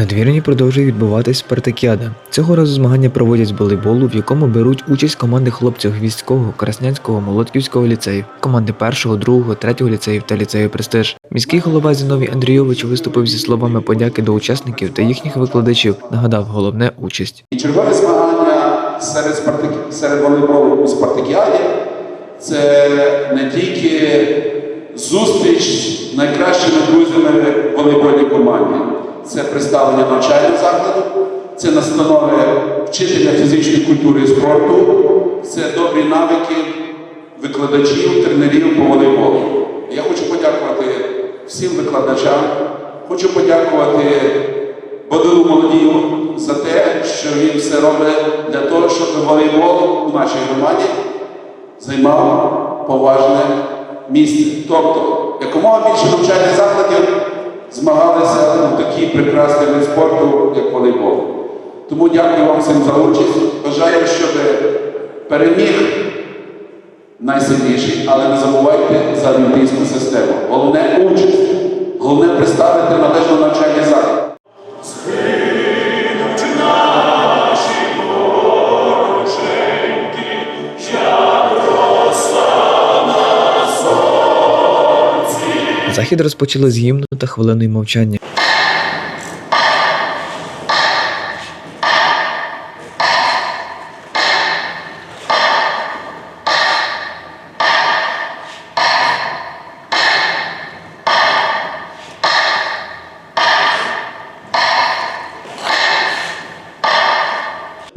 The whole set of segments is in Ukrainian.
надвірні продовжує відбуватись спартакіада. Цього разу змагання проводять з волейболу, в якому беруть участь команди хлопців Гвіздського, Краснянського, Молодківського ліцеїв, команди першого, другого, третього ліцеїв та ліцею Престиж. Міський голова Зіновій Андрійович виступив зі словами подяки до учасників та їхніх викладачів. Нагадав головне участь. Чергове змагання серед, спартакі... серед волейболу у спартакіаді це не тільки зустріч найкращими друзями в волейбольній команді, це представлення навчального закладу, це настанови вчителя фізичної культури і спорту, це добрі навики викладачів, тренерів по волейболу. Я хочу подякувати всім викладачам, хочу подякувати Бодилу Молодію за те, що він все робить для того, щоб волейбол у нашій громаді займав поважне місце. Тобто, якомога більше навчальних закладів змагалися у такий прекрасний вид спорту, як волейбол. Тому дякую вам всім за участь. Бажаю, щоб переміг найсильніший, але не забувайте за олімпійську систему. Головне участь, головне представити належно навчальний заклад. Захід розпочали з гімну та хвилиною мовчання.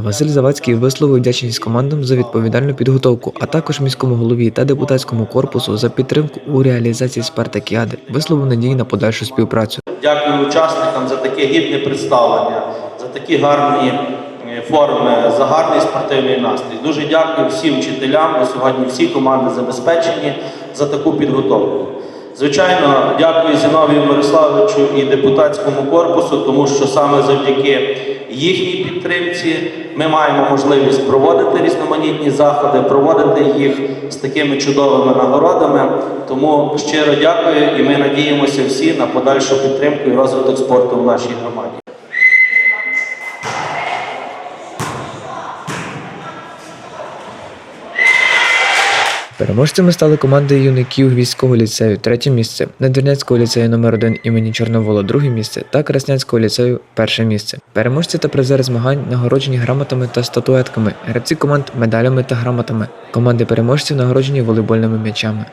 Василь Завадський висловив вдячність командам за відповідальну підготовку, а також міському голові та депутатському корпусу за підтримку у реалізації спартакіади, висловив надії на подальшу співпрацю. Дякую учасникам за таке гідне представлення, за такі гарні е, форми, за гарний спортивний настрій. Дуже дякую всім вчителям, бо сьогодні всі команди забезпечені за таку підготовку. Звичайно, дякую Зіновію Мирославовичу і депутатському корпусу, тому що саме завдяки їхній підтримці ми маємо можливість проводити різноманітні заходи, проводити їх з такими чудовими нагородами. Тому щиро дякую і ми надіємося всі на подальшу підтримку і розвиток спорту в нашій громаді. Переможцями стали команди юнаків військового ліцею третє місце, Надвірнянського ліцею номер 1 імені Чорновола друге місце та Краснянського ліцею перше місце. Переможці та призери змагань нагороджені грамотами та статуетками, гравці команд медалями та грамотами. Команди переможців нагороджені волейбольними м'ячами.